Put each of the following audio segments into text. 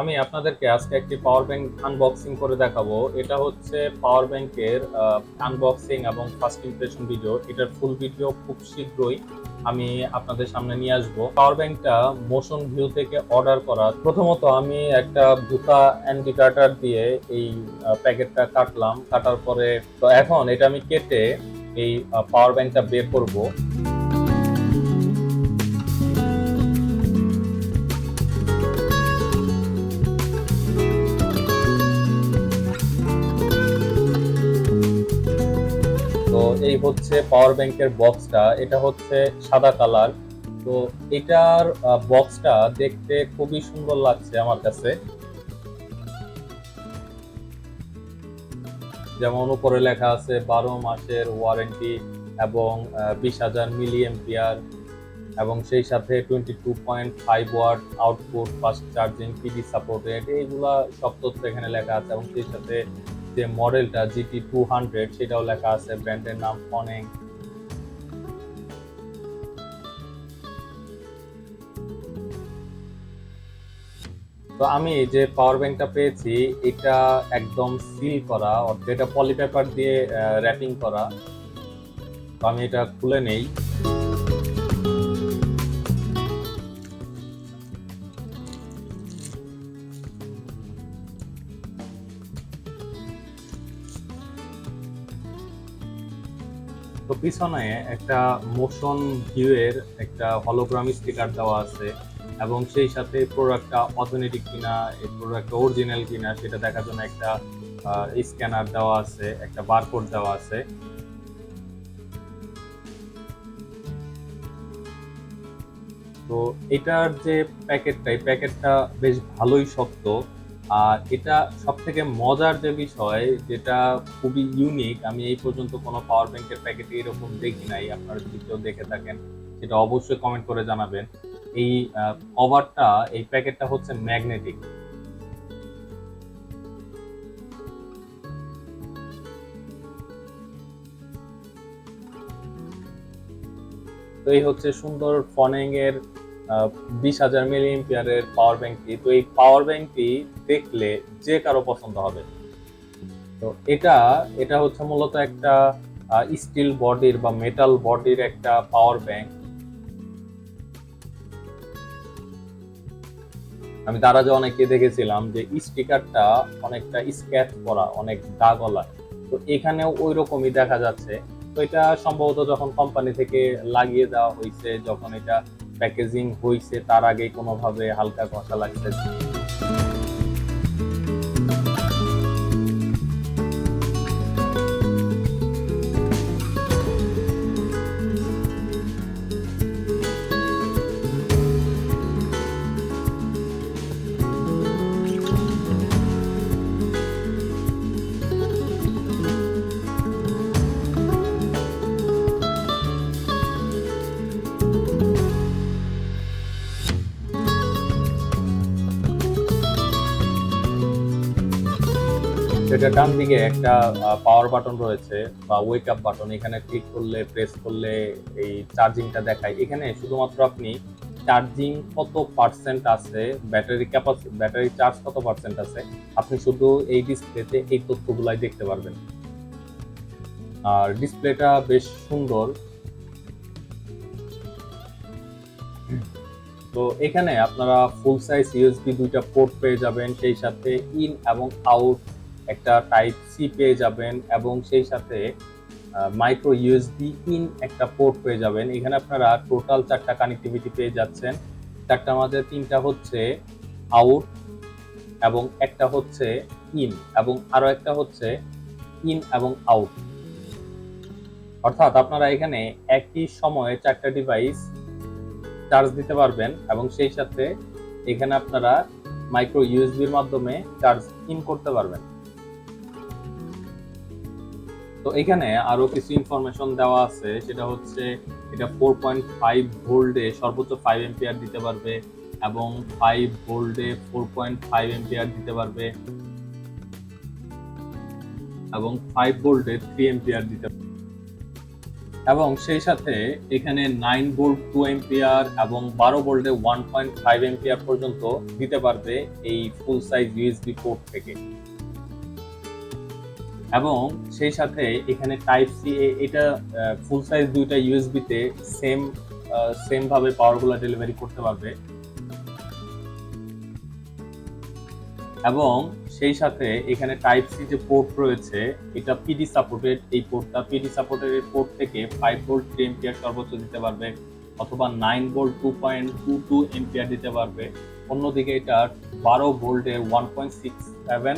আমি আপনাদেরকে আজকে একটি পাওয়ার ব্যাংক আনবক্সিং করে দেখাবো। এটা হচ্ছে পাওয়ার ব্যাংকের আনবক্সিং এবং ফার্স্ট ইমপ্রেশন ভিডিও এটার ফুল ভিডিও খুব শীঘ্রই আমি আপনাদের সামনে নিয়ে আসব। পাওয়ার ব্যাংকটা মোশন ভিউ থেকে অর্ডার করা। প্রথমত আমি একটা বুকা অ্যান্টিকাটার দিয়ে এই প্যাকেটটা কাটলাম। কাটার পরে তো এখন এটা আমি কেটে এই পাওয়ার ব্যাংকটা বের করব। এই হচ্ছে পাওয়ার ব্যাংকের বক্সটা এটা হচ্ছে সাদা কালার তো এটার বক্সটা দেখতে খুবই সুন্দর লাগছে আমার কাছে। যেমন উপরে লেখা আছে, বারো মাসের ওয়ারেন্টি এবং বিশ হাজার মিলি এম্পিয়ার এবং সেই সাথে twenty two point five watt output fast charging PD supported এইগুলা সব তথ্য এখানে লেখা আছে এবং সেই সাথে যে মডেলটা জিটি টু হান্ড্রেড সেটাও লেখা আছে, ব্র্যান্ডের নাম ফনেং তো আমি যে পাওয়ার ব্যাংকটা পেয়েছি, এটা একদম সিল করা, অর্থাৎ এটা পলি পেপার দিয়ে র্যাপিং করা। তো আমি এটা খুলে নেই। তো পিছনে একটা মোশন ভিউ এর একটা হলোগ্রাম স্টিকার দেওয়া আছে এবং সেই সাথে প্রোডাক্টটা অথেন্টিক কিনা, এই প্রোডাক্টটা অরিজিনাল কিনা, সেটা দেখার জন্য একটা স্ক্যানার দেওয়া আছে, একটা বারকোড দেওয়া আছে। তো এটার যে প্যাকেটটা এই প্যাকেটটা বেশ ভালোই শক্ত। আর এটা সব থেকে মজার যে বিষয়, যেটা খুবই ইউনিক আমি এই পর্যন্ত কোনো পাওয়ার ব্যাংকের প্যাকেটে এরকম দেখি নাই, আপনারা যদি কেউ দেখে থাকেন, সেটা অবশ্যই কমেন্ট করে জানাবেন। এই কভারটা এই প্যাকেটটা হচ্ছে ম্যাগনেটিক তো এই হচ্ছে সুন্দর ফনেং এর বিশ হাজার মিলি এম্পিয়ারের পাওয়ার ব্যাংকটি তো এই পাওয়ার ব্যাংকটি দেখলে যে কারও পছন্দ হবে। তো এটা এটা হচ্ছে মূলত একটা স্টিল বডির বা মেটাল বডির একটা পাওয়ার ব্যাংক আমি তারা যে অনেকে দেখেছিলাম যে স্টিকারটা অনেকটা স্ক্যাচ করা, অনেক দাগলা তো এখানেও ওই রকমই দেখা যাচ্ছে। তো এটা সম্ভবত যখন কোম্পানি থেকে লাগিয়ে দেওয়া হয়েছে, যখন এটা প্যাকেজিং হয়েছে তার আগে কোনোভাবে হালকা ঘষা লাগছে। সেটা ডান দিকে একটা পাওয়ার বাটন রয়েছে বা ওয়েক আপ বাটন এখানে ক্লিক করলে প্রেস করলে এই চার্জিংটা দেখায়। এখানে শুধুমাত্র আপনি চার্জিং কত পার্সেন্ট আছে ব্যাটারি ক্যাপাসিটি ব্যাটারি চার্জ কত পার্সেন্ট আছে, আপনি শুধু এই ডিসপ্লেতে এই তথ্যগুলাই দেখতে পারবেন। আর ডিসপ্লেটা বেশ সুন্দর। তো এখানে আপনারা ফুল সাইজ ইউএসবি দুইটা পোর্ট পেয়ে যাবেন, সেই সাথে ইন এবং আউট একটা টাইপ সি পেয়ে যাবেন এবং সেই সাথে মাইক্রো ইউএসবি ইন একটা পোর্ট পেয়ে যাবেন। এখানে আপনারা টোটাল চারটা কানেক্টিভিটি পেয়ে যাচ্ছেন। চারটার মাঝে তিনটা হচ্ছে আউট এবং একটা হচ্ছে ইন এবং আরও একটা হচ্ছে ইন এবং আউট অর্থাৎ আপনারা এখানে একই সময়ে চারটা ডিভাইস চার্জ দিতে পারবেন এবং সেই সাথে এখানে আপনারা মাইক্রো ইউএসবির মাধ্যমে চার্জ ইন করতে পারবেন। তো এখানে আরও কিছু ইনফরমেশন দেওয়া আছে, সেটা হচ্ছে এটা ফোর পয়েন্ট ফাইভ ভোল্টে সর্বোচ্চ ফাইভ এম্পিয়ার দিতে পারবে এবং ফাইভ ভোল্টে ফোর পয়েন্ট ফাইভ এম্পিয়ার দিতে পারবে এবং ফাইভ ভোল্টে থ্রি এম্পিয়ার দিতে পারবে। এবং সেই সাথে এখানে নাইন ভোল্ট টু এম্পিয়ার এবং বারো ভোল্টে ওয়ান পয়েন্ট ফাইভ এম্পিয়ার পর্যন্ত দিতে পারবে এই ফুল সাইজ ইউএসবি পোর্ট থেকে। এবং সেই সাথে এখানে টাইপ সি এটা ফুল সাইজ দুইটা ইউএসবিতে সেম সেম ভাবে পাওয়ারগুলো ডেলিভারি করতে পারবে। এবং সেই সাথে এখানে টাইপ সি যে পোর্ট রয়েছে, এটা পিডি সাপোর্টেড এই পোর্টটা পিডি সাপোর্টেড এই পোর্ট থেকে ফাইভ ভোল্ট থ্রি এম্পিয়ার সর্বোচ্চ দিতে পারবে, অথবা nine volt two point two two ampere দিতে পারবে। অন্যদিকে এটা বারো ভোল্টে one point six seven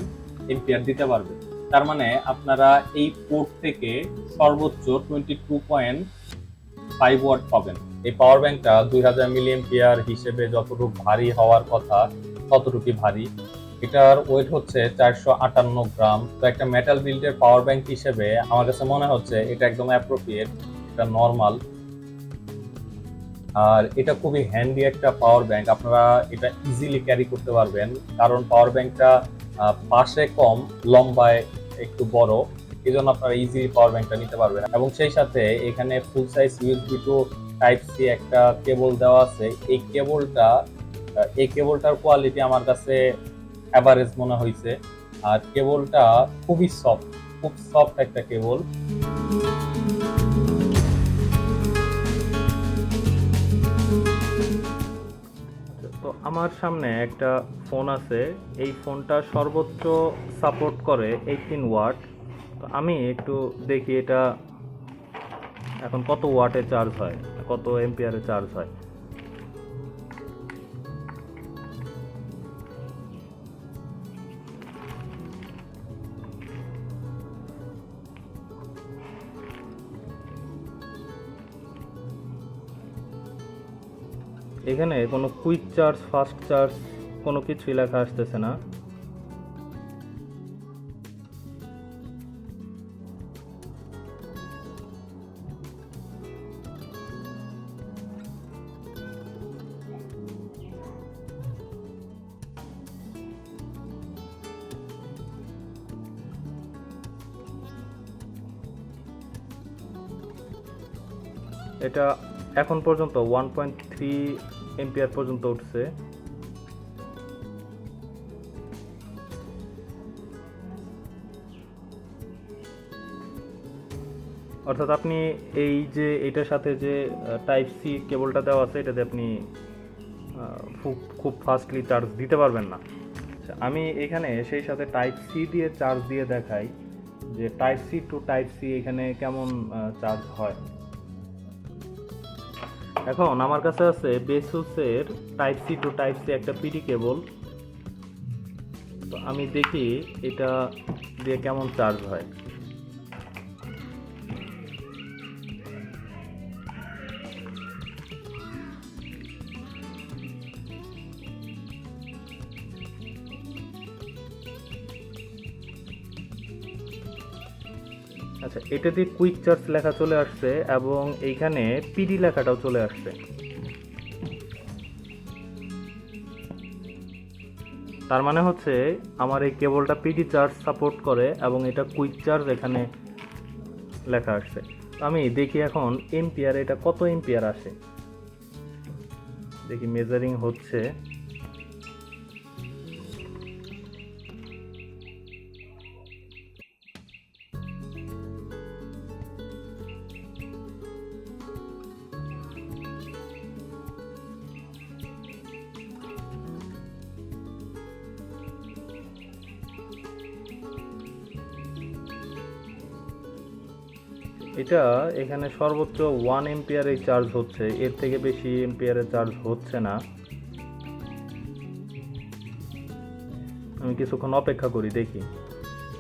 ampere দিতে পারবে। তার মানে আপনারা এই পোর্ট থেকে সর্বোচ্চ twenty two point five watt পাবেন। এই পাওয়ার ব্যাংকটা দুই হাজার মিলিয়ন পেয়ার হিসেবে যতটুকু ভারী হওয়ার কথা, ততটুকুই ভারী। এটার ওয়েট হচ্ছে চারশো আটান্ন গ্রাম। তো একটা মেটাল বিল্ডের পাওয়ার ব্যাংক হিসেবে আমার কাছে মনে হচ্ছে এটা একদম অ্যাপ্রোপ্রিয়েট এটা নর্মাল আর এটা খুবই হ্যান্ডি একটা পাওয়ার ব্যাংক আপনারা এটা ইজিলি ক্যারি করতে পারবেন। কারণ পাওয়ার ব্যাংকটা পাশে কম, লম্বায় একটু বড় এই জন্য আপনারা ইজি পাওয়ার ব্যাংকটা নিতে পারবেন। এবং সেই সাথে এখানে full size USB to type C একটা কেবল দেওয়া আছে। এই কেবলটা এই কেবলটার কোয়ালিটি আমার কাছে অ্যাভারেজ মনে হয়েছে আর কেবলটা খুবই সফট খুব সফট একটা কেবল তো আমার সামনে একটা ফোন আছে। এই ফোনটা সর্বোচ্চ সাপোর্ট করে এইটিন ওয়াট। তো আমি একটু দেখি এটা এখন কত ওয়াটে চার্জ হয়, কত এম্পিয়ারে চার্জ হয়। এখানে কোনো কুইক চার্জ ফাস্ট চার্জ কোনো কিছুই লেখা আসতেছে না। এটা এখন পর্যন্ত ওয়ান পয়েন্ট থ্রি এম্পিয়ার পর্যন্ত উঠছে। অর্থাৎ আপনি এই যে এটার সাথে যে টাইপ সি কেবলটা দেওয়া আছে এটাতে আপনি খুব খুব ফাস্টলি চার্জ দিতে পারবেন না। আচ্ছা, আমি এখানে সেই সাথে টাইপ সি দিয়ে চার্জ দিয়ে দেখাই যে type C to type C এখানে কেমন চার্জ হয়। এখন আমার কাছে আছে বেসুসের type C to type C একটা পিডি কেবল তো আমি দেখি এটা দিয়ে কেমন চার্জ হয়। আচ্ছা এটাতে কুইক চার্জ লেখা চলে আসছে এবং এইখানে পিডি লেখাটাও চলে আসছে। তার মানে হচ্ছে আমার এই কেবলটা পিডি চার্জ সাপোর্ট করে এবং এটা কুইক চার্জ এখানে লেখা আসছে। আমি দেখি এখন এম্পিয়ার এটা কত এম্পিয়ার আসে? দেখি মেজারিং হচ্ছে। এটা এখানে সর্বোচ্চ ওয়ান এম্পিয়ারে চার্জ হচ্ছে। এর থেকে বেশি এম্পিয়ারে চার্জ হচ্ছে না। আমি কিছুক্ষণ অপেক্ষা করি, দেখি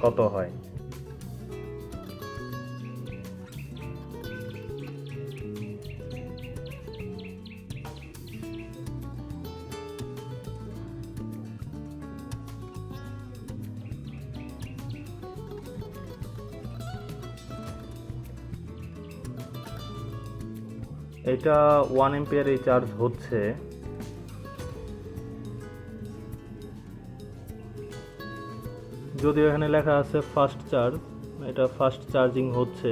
কত হয়। এটা ওয়ান এম্পিয়ার এই চার্জ হচ্ছে। যদিও এখানে লেখা আছে ফাস্ট চার্জ এটা ফাস্ট চার্জিং হচ্ছে।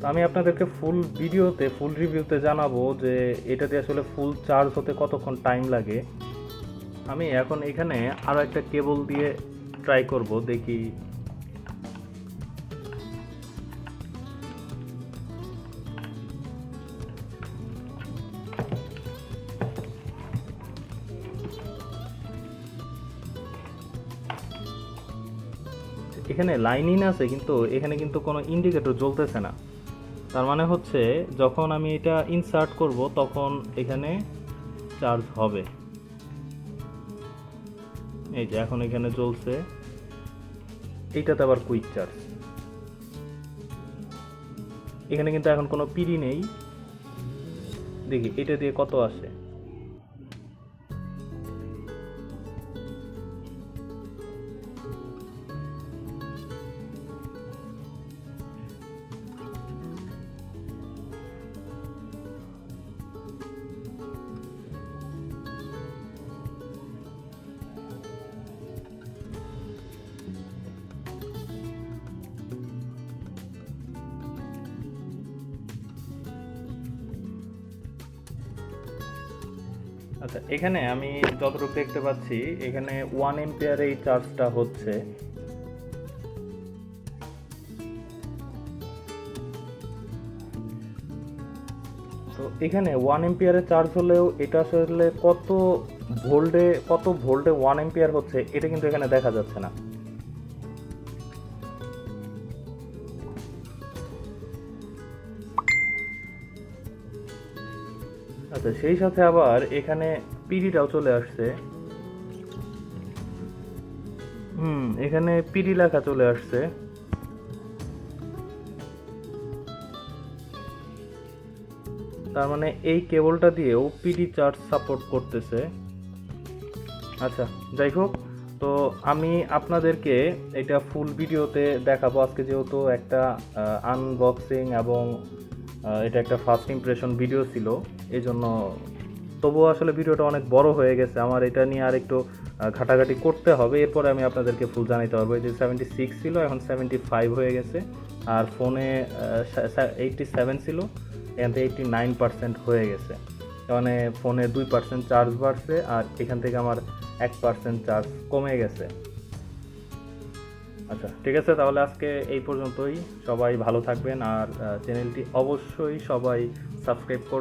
তো আমি আপনাদেরকে ফুল ভিডিওতে ফুল রিভিউতে জানাব যে এটাতে আসলে ফুল চার্জ হতে কতক্ষণ টাইম লাগে। আমি এখন এখানে আরও একটা কেবল দিয়ে ট্রাই করব, দেখি। এখানে লাইন ইন আছে, কিন্তু এখানে কিন্তু কোনো ইন্ডিকেটর জ্বলতেছে না। তার মানে হচ্ছে যখন আমি এটা ইনসার্ট করব, তখন এখানে চার্জ হবে। এই যে এখন এখানে জ্বলছে। এইটাতে আবার কুইক চার্জ এখানে কিন্তু এখন কোনো পিডি নেই। দেখি, এটা দিয়ে কত আসে? আচ্ছা এখানে আমি যতটুকু দেখতে পাচ্ছি, এখানে ওয়ান এম্পিয়ার এই চার্জটা হচ্ছে। তো এখানে ওয়ান এম্পিয়ারে চার্জ হলেও এটা আসলে কত ভোল্টে কত ভোল্টে ওয়ান এম্পিয়ার হচ্ছে, এটা কিন্তু এখানে দেখা যাচ্ছে না। আচ্ছা সেই সাথে আবার এখানে পিডিটাও চলে আসছে। হুম, এখানে পিডি লেখা চলে আসছে। তার মানে এই কেবলটা দিয়েও পিডি চার্জ সাপোর্ট করতেছে। আচ্ছা যাই হোক, তো আমি আপনাদেরকে এটা ফুল ভিডিওতে দেখাবো। আজকে যেহেতু একটা আনবক্সিং এবং এটা একটা ফার্স্ট ইমপ্রেশন ভিডিও ছিল। এই জন্য তবুও আসলে ভিডিওটা অনেক বড় হয়ে গেছে। আমার এটা নিয়ে আর একটু ঘাটাঘাটি করতে হবে। এরপরে আমি আপনাদেরকে ফুল জানাইতে পারব। এই যে সেভেন্টি সিক্স ছিল, এখন সেভেন্টি ফাইভ হয়ে গেছে। আর ফোনে এইটটি সেভেন ছিল, এখান থেকে এইটটি নাইন পার্সেন্ট হয়ে গেছে। মানে ফোনে দুই পার্সেন্ট চার্জ বাড়ছে আর এখান থেকে আমার এক পার্সেন্ট চার্জ কমে গেছে। আচ্ছা ঠিক আছে, তাহলে আজকে এই পর্যন্তই। সবাই ভালো থাকবেন আর চ্যানেলটি অবশ্যই সবাই সাবস্ক্রাইব করবেন।